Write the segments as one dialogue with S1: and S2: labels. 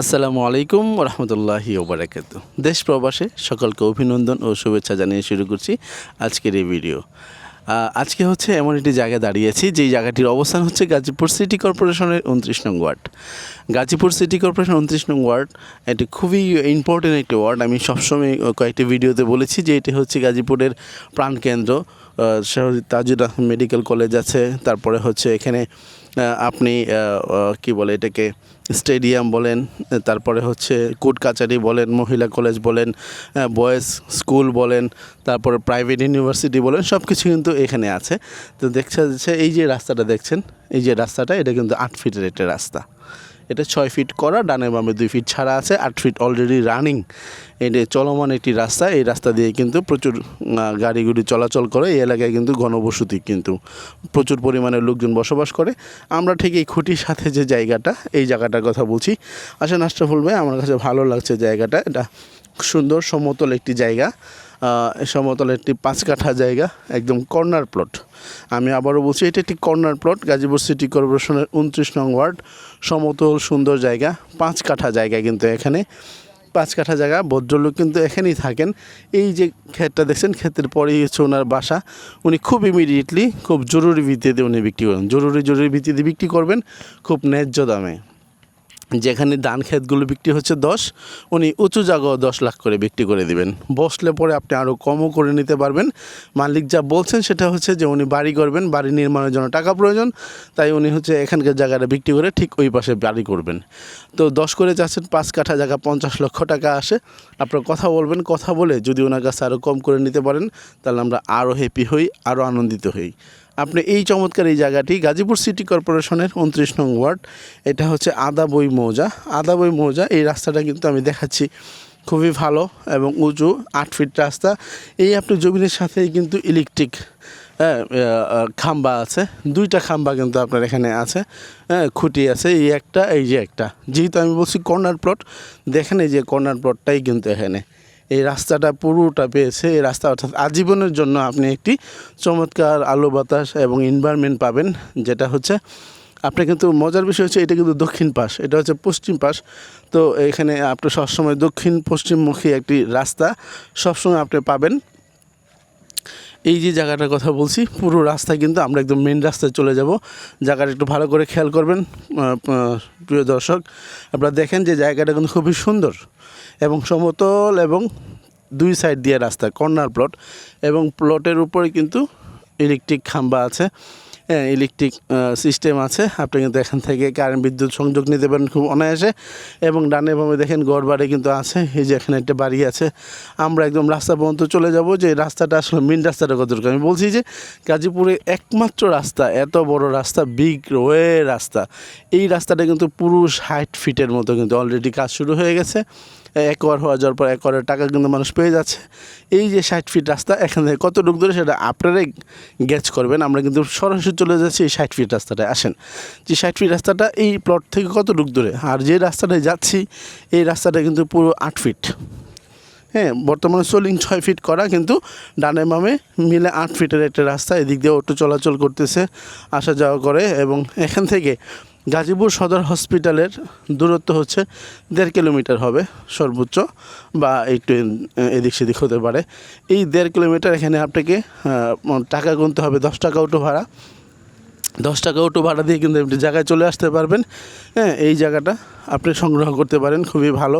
S1: আসসালামু আলাইকুম রহমতুল্লাহি ওবরাকাত দেশ প্রবাসে সকলকে অভিনন্দন ও শুভেচ্ছা জানিয়ে শুরু করছি আজকের এই ভিডিও। আজকে হচ্ছে এমন একটি জায়গায় দাঁড়িয়েছি যেই জায়গাটির অবস্থান হচ্ছে গাজীপুর সিটি কর্পোরেশনের উনত্রিশ নং ওয়ার্ড। গাজীপুর সিটি কর্পোরেশন উনত্রিশ নং ওয়ার্ড, এটি খুবই ইম্পর্টেন্ট একটি ওয়ার্ড। আমি সবসময় কয়েকটি ভিডিওতে বলেছি যে এটি হচ্ছে গাজীপুরের প্রাণকেন্দ্র। তাজুর মেডিকেল কলেজ আছে, তারপরে হচ্ছে এখানে আপনি কি বলে এটাকে, স্টেডিয়াম বলেন, তারপরে হচ্ছে কোর্ট কাচারি বলেন, মহিলা কলেজ বলেন বয়েজ স্কুল বলেন, তারপরে প্রাইভেট ইউনিভার্সিটি বলেন সব কিছু কিন্তু এখানে আছে। তো দেখছে এই যে রাস্তাটা দেখছেন, এই যে রাস্তাটা, এটা কিন্তু আট ফিটের একটা রাস্তা। এটা ছয় ফিট করা, ডানে বামে দুই ফিট ছাড়া আছে, আট ফিট অলরেডি রানিং এটা চলমান একটি রাস্তা, এই রাস্তা দিয়ে কিন্তু প্রচুর গাড়িগুড়ি চলাচল করে, এই এলাকায় কিন্তু ঘনবসতি কিন্তু প্রচুর পরিমাণে লোকজন বসবাস করে। আমরা ঠিক এই খুঁটির সাথে যে জায়গাটা, এই জায়গাটার কথা বলছি। আসেন আশরাফুল ভাই, আমার কাছে ভালো লাগছে জায়গাটা। এটা সুন্দর, সমতল একটি জায়গা। সমতল একটি পাঁচ কাঠা জায়গা, একদম কর্নার প্লট। আমি আবারও বলছি, এটা একটি কর্নার প্লট, গাজীপুর সিটি কর্পোরেশনের উনত্রিশ নং ওয়ার্ড। সমতল, সুন্দর জায়গা, পাঁচ কাঠা জায়গা কিন্তু এখানে। পাঁচ কাঠা জায়গা, ভদ্রলোক কিন্তু এখানেই থাকেন। এই যে ক্ষেতটা দেখছেন, ক্ষেতের পরেই হচ্ছে ওনার বাসা। উনি খুব ইমিডিয়েটলি খুব জরুরি ভিত্তিতে উনি বিক্রি করেন। জরুরি জরুরি ভিত্তিতে বিক্রি করবেন, খুব ন্যায্য দামে। যেখানে ধান ক্ষেতগুলো বিক্রি হচ্ছে দশ, উনি উঁচু জায়গাও দশ লাখ করে বিক্রি করে দিবেন। বসলে পরে আপনি আরও কমও করে নিতে পারবেন। মালিক যা বলছেন সেটা হচ্ছে যে উনি বাড়ি করবেন, বাড়ি নির্মাণের জন্য টাকা প্রয়োজন, তাই উনি হচ্ছে এখানকার জায়গাটা বিক্রি করে ঠিক ওই পাশে বাড়ি করবেন। তো দশ করে চাচ্ছেন পাঁচ কাঠা জায়গা পঞ্চাশ লক্ষ টাকা আসে। আপনার কথা বলবেন, কথা বলে যদি ওনার কাছে আরও কম করে নিতে পারেন, তাহলে আমরা আরও হ্যাপি হই আরও আনন্দিত হই। আপনি এই চমৎকার এই জায়গাটি গাজীপুর সিটি কর্পোরেশনের উনত্রিশ নং ওয়ার্ড। এটা হচ্ছে আদাবই মৌজা। আদাবই মৌজা, এই রাস্তাটা কিন্তু আমি দেখাচ্ছি। খুবই ভালো এবং উঁচু, আট ফিট রাস্তা। এই আপনি জমিনের সাথেই কিন্তু ইলেকট্রিক হ্যাঁ খাম্বা আছে। দুইটা খাম্বা কিন্তু আপনার এখানে আছে হ্যাঁ খুঁটি আছে। এই একটা, এই যে একটা। যেহেতু আমি বলছি কর্নার প্লট, দেখেন এই যে কর্নার প্লটটাই কিন্তু এখানে। রাস্তাটা পুরোটা পেয়েছে। এই রাস্তা অর্থাৎ আজীবনের জন্য আপনি একটি চমৎকার আলো বাতাস এবং এনভায়রনমেন্ট পাবেন, যেটা হচ্ছে আপনি কিন্তু মজার বিষয় হচ্ছে এটা কিন্তু দক্ষিণ পাশ, এটা হচ্ছে পশ্চিম পাশ। তো এখানে আপনি সবসময় দক্ষিণ পশ্চিমমুখী একটি রাস্তা সবসময় আপনি পাবেন। এই যে জায়গাটার কথা বলছি, পুরো রাস্তায় কিন্তু আমরা একদম মেন রাস্তায় চলে যাব। জায়গাটা একটু ভালো করে খেয়াল করবেন প্রিয় দর্শক। আপনারা দেখেন যে জায়গাটা কিন্তু খুবই সুন্দর এবং সমতল এবং দুই সাইড দিয়ে রাস্তা কর্নার প্লট এবং প্লটের উপরে কিন্তু ইলেকট্রিক খাম্বা আছে। ইলেকট্রিক সিস্টেম আছে। আপনি কিন্তু এখান থেকে কারেন্ট বিদ্যুৎ সংযোগ নিতে পারেন খুব অনায়াসে। এবং ডানে বামে দেখেন গড় বাড়ি কিন্তু আছে। এই যে এখানে একটা বাড়ি আছে। আমরা একদম রাস্তা পর্যন্ত চলে যাব। যে রাস্তাটা আসলে মেন রাস্তাটা কতটুকু আমি বলছি যে গাজীপুরে একমাত্র রাস্তা, এত বড় রাস্তা বিগ ওয়ে রাস্তা। এই রাস্তাটা কিন্তু পুরুষ হাইট ফিটের মতো কিন্তু অলরেডি কাজ শুরু হয়ে গেছে। একর হওয়া যাওয়ার পর একরের টাকা কিন্তু মানুষ পেয়ে যাচ্ছে। এই যে ষাট ফিট রাস্তা, এখান থেকে কত ডুক ধরে সেটা আপনারাই গ্যাচ করবেন। আমরা কিন্তু সরাসরি চলে যাচ্ছি এই ষাট ফিট রাস্তাটায়। আসেন, যে ষাট ফিট রাস্তাটা এই প্লট থেকে কত ডুক দূরে? আর যে রাস্তাটায় যাচ্ছি, এই রাস্তাটা কিন্তু পুরো আট ফিট হ্যাঁ বর্তমানে সোলিং ছয় ফিট করা, কিন্তু ডানে বামে মিলে আট ফিটের একটা রাস্তা। এদিক দিয়ে অটো চলাচল করতেছে আসা যাওয়া করে এবং এখান থেকে গাজীপুর সদর হসপিটালের দূরত্ব হচ্ছে দেড় কিলোমিটার হবে সর্বোচ্চ বা একটু এদিক সেদিক হতে পারে। এই দেড় কিলোমিটার এখানে আপনাকে টাকা গুনতে হবে, দশ টাকা অটো ভাড়া। দশ টাকা অটো ভাড়া দিয়ে কিন্তু আপনি জায়গায় চলে আসতে পারবেন। হ্যাঁ এই জায়গাটা আপনি সংগ্রহ করতে পারেন, খুবই ভালো।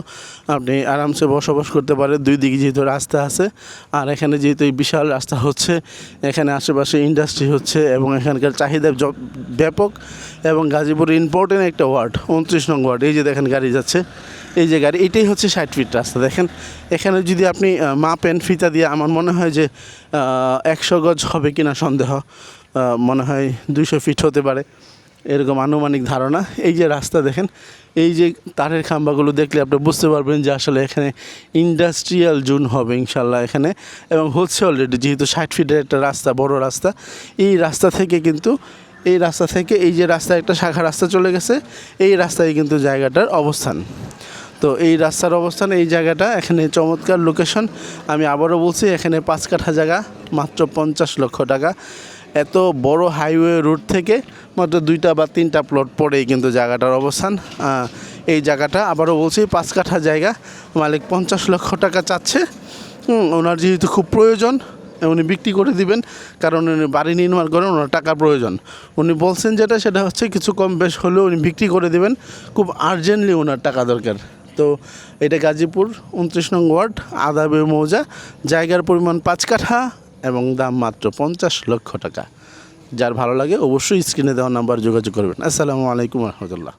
S1: আপনি আরামসে বসবাস করতে পারেন, দুই দিকে যেহেতু রাস্তা আছে, আর এখানে যেহেতু এই বিশাল রাস্তা হচ্ছে, এখানে আশেপাশে ইন্ডাস্ট্রি হচ্ছে এবং এখানকার চাহিদা ব্যাপক এবং গাজীপুর ইম্পর্টেন্ট একটা ওয়ার্ড উনত্রিশ নং ওয়ার্ড এই যে দেখেন গাড়ি যাচ্ছে, এই যে গাড়ি, এটাই হচ্ছে ষাট ফিট রাস্তা, দেখেন। এখানে যদি আপনি মাপেন ফিতা দিয়ে, আমার মনে হয় যে একশো গজ হবে কিনা সন্দেহ। মনে হয় দুইশো ফিট হতে পারে। এরকম আনুমানিক ধারণা। এই যে রাস্তা দেখেন, এই যে তারের খাম্বাগুলো দেখলে আপনি বুঝতে পারবেন যে আসলে এখানে ইন্ডাস্ট্রিয়াল জোন হবে ইনশাল্লাহ এখানে। এবং হচ্ছে অলরেডি যেহেতু ষাট ফিটের একটা রাস্তা, বড় রাস্তা, এই রাস্তা থেকে কিন্তু, এই রাস্তা থেকে এই যে রাস্তা একটা শাখা রাস্তা চলে গেছে, এই রাস্তায় কিন্তু জায়গাটার অবস্থান। তো এই রাস্তার অবস্থান, এই জায়গাটা এখানে চমৎকার লোকেশন আমি আবারও বলছি, এখানে পাঁচ কাঠা জায়গা, মাত্র পঞ্চাশ লক্ষ টাকা। এত বড় হাইওয়ে রুট থেকে মাত্র দুইটা বা তিনটা প্লট পরেই কিন্তু জায়গাটার অবস্থান। এই জায়গাটা আবারও বলছি, পাঁচ কাঠা জায়গা। মালিক পঞ্চাশ লক্ষ টাকা চাচ্ছে। ওনার যেহেতু খুব প্রয়োজন, উনি বিক্রি করে দিবেন, কারণ উনি বাড়ি নির্মাণ করেন, ওনার টাকা প্রয়োজন। উনি বলছেন যেটা, সেটা হচ্ছে কিছু কম বেশ হলেও উনি বিক্রি করে দিবেন, খুব আর্জেন্টলি ওনার টাকা দরকার। তো এটা গাজীপুর, উনত্রিশ নং ওয়ার্ড, আদাবে মৌজা, জায়গার পরিমাণ পাঁচ কাঠা। এবং দাম মাত্র পঞ্চাশ লক্ষ টাকা। যার ভালো লাগে অবশ্যই স্ক্রিনে দেওয়া নাম্বার যোগাযোগ করবেন। আসসালামু আলাইকুম রহমতুল্লাহ।